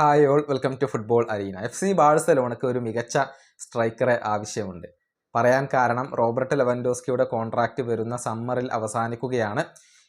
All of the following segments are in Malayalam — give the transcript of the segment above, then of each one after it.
Hi all welcome to football arena. F C ബാഴ്സലോണക്ക് ഒരു മികച്ച സ്ട്രൈക്കറെ ആവശ്യമുണ്ട്. പറയാൻ കാരണം റോബർട്ട് ലെവൻഡോസ്കിയുടെ കോൺട്രാക്റ്റ് വരുന്ന സമ്മറിൽ അവസാനിക്കുകയാണ്.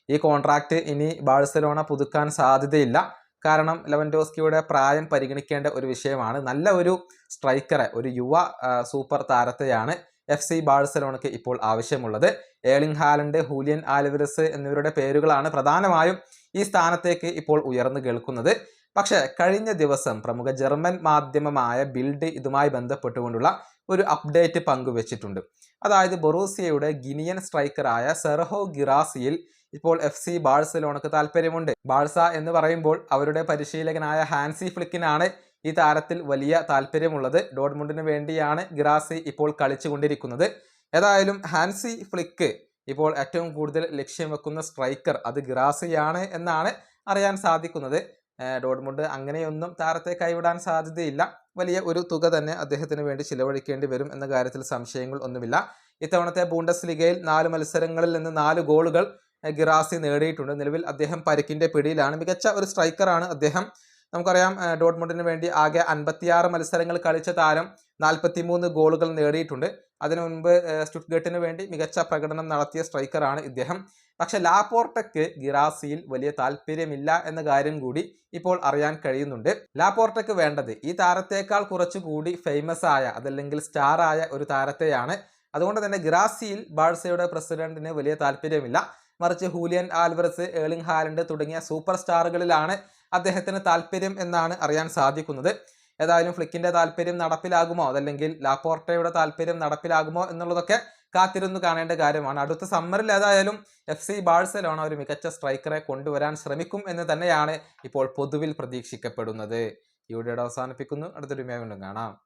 ഈ കോൺട്രാക്റ്റ് ഇനി ബാഴ്സലോണ പുതുക്കാൻ സാധ്യതയില്ല. കാരണം ലെവൻഡോസ്കിയുടെ പ്രായം പരിഗണിക്കേണ്ട ഒരു വിഷയമാണ്. നല്ല ഒരു സ്ട്രൈക്കറെ ഒരു യുവ സൂപ്പർ താരത്തെയാണ് എഫ് സി ബാഴ്സലോണയ്ക്ക് ഇപ്പോൾ ആവശ്യമുള്ളത്. ഏളിംഗ് ഹാലൻഡ് ഹൂലിയൻ ആൽവിരസ് എന്നിവരുടെ പേരുകളാണ് പ്രധാനമായും ഈ സ്ഥാനത്തേക്ക് ഇപ്പോൾ ഉയർന്നു കേൾക്കുന്നത്. പക്ഷേ കഴിഞ്ഞ ദിവസം പ്രമുഖ ജർമ്മൻ മാധ്യമമായ ബിൽഡ് ഇതുമായി ബന്ധപ്പെട്ടുകൊണ്ടുള്ള ഒരു അപ്ഡേറ്റ് പങ്കുവച്ചിട്ടുണ്ട്. അതായത് ബൊറൂസിയയുടെ ഗിനിയൻ സ്ട്രൈക്കറായ സെർഹോ ഗിറാസിയിൽ ഇപ്പോൾ എഫ് സി ബാഴ്സലോണക്ക് താല്പര്യമുണ്ട് ബാഴ്സ എന്ന് പറയുമ്പോൾ അവരുടെ പരിശീലകനായ ഹാൻസി ഫ്ലിക്കിനാണ് ഈ താരത്തിൽ വലിയ താല്പര്യമുള്ളത് ഡോഡ്മുണ്ടിന് വേണ്ടിയാണ് ഗിറാസി ഇപ്പോൾ കളിച്ചുകൊണ്ടിരിക്കുന്നത്. ഏതായാലും ഹാൻസി ഫ്ലിക്ക് ഇപ്പോൾ ഏറ്റവും കൂടുതൽ ലക്ഷ്യം വെക്കുന്ന സ്ട്രൈക്കർ അത് ഗിറാസിയാണ് എന്നാണ് അറിയാൻ സാധിക്കുന്നത്. ഡോട്ട്മുണ്ട് അങ്ങനെയൊന്നും താരത്തെ കൈവിടാൻ സാധ്യതയില്ല. വലിയ ഒരു തുക തന്നെ അദ്ദേഹത്തിന് വേണ്ടി ചിലവഴിക്കേണ്ടി വരും എന്ന കാര്യത്തിൽ സംശയങ്ങൾ ഒന്നുമില്ല. ഇത്തവണത്തെ ബൂണ്ടസ് ലിഗയിൽ നാല് മത്സരങ്ങളിൽ നിന്ന് നാല് ഗോളുകൾ ഗിറാസി നേടിയിട്ടുണ്ട്. നിലവിൽ അദ്ദേഹം പരിക്കിന്റെ പിടിയിലാണ്. മികച്ച ഒരു സ്ട്രൈക്കറാണ് അദ്ദേഹം. നമുക്കറിയാം ഡോഡ്മുണ്ടിന് വേണ്ടി ആകെ അൻപത്തിയാറ് മത്സരങ്ങൾ കളിച്ച താരം നാൽപ്പത്തിമൂന്ന് ഗോളുകൾ നേടിയിട്ടുണ്ട്. അതിനു മുൻപ് സ്റ്റുട്ട്ഗട്ടിന് വേണ്ടി മികച്ച പ്രകടനം നടത്തിയ സ്ട്രൈക്കറാണ് ഇദ്ദേഹം. പക്ഷെ ലാപോർട്ടയ്ക്ക് ഗിറാസിയിൽ വലിയ താല്പര്യമില്ല എന്ന കാര്യം കൂടി ഇപ്പോൾ അറിയാൻ കഴിയുന്നുണ്ട്. ലാപോർട്ടയ്ക്ക് വേണ്ടത് ഈ താരത്തേക്കാൾ കുറച്ചുകൂടി ഫേമസ് ആയ അതല്ലെങ്കിൽ സ്റ്റാർ ആയ ഒരു താരത്തെയാണ്. അതുകൊണ്ട് തന്നെ ഗിറാസിയിൽ ബാഴ്സയുടെ പ്രസിഡന്റിന് വലിയ താല്പര്യമില്ല. മറിച്ച് ഹൂലിയൻ ആൽവറസ് ഏളിംഗ് ഹാലൻഡ് തുടങ്ങിയ സൂപ്പർ സ്റ്റാറുകളിലാണ് അദ്ദേഹത്തിന് താല്പര്യം എന്നാണ് അറിയാൻ സാധിക്കുന്നത്. ഏതായാലും ഫ്ലിക്കിന്റെ താല്പര്യം നടപ്പിലാകുമോ? അതല്ലെങ്കിൽ ലാപ്പോർട്ടയുടെ താല്പര്യം നടപ്പിലാകുമോ എന്നുള്ളതൊക്കെ കാത്തിരുന്ന് കാണേണ്ട കാര്യമാണ്. അടുത്ത സമ്മറിൽ ഏതായാലും എഫ് സി ബാഴ്സലോണ ഒരു മികച്ച സ്ട്രൈക്കറെ കൊണ്ടുവരാൻ ശ്രമിക്കും എന്ന് തന്നെയാണ് ഇപ്പോൾ പൊതുവിൽ പ്രതീക്ഷിക്കപ്പെടുന്നത്. വീഡിയോയുടെ അവസാനിപ്പിക്കുന്നു. അടുത്തൊരു വീണ്ടും കാണാം.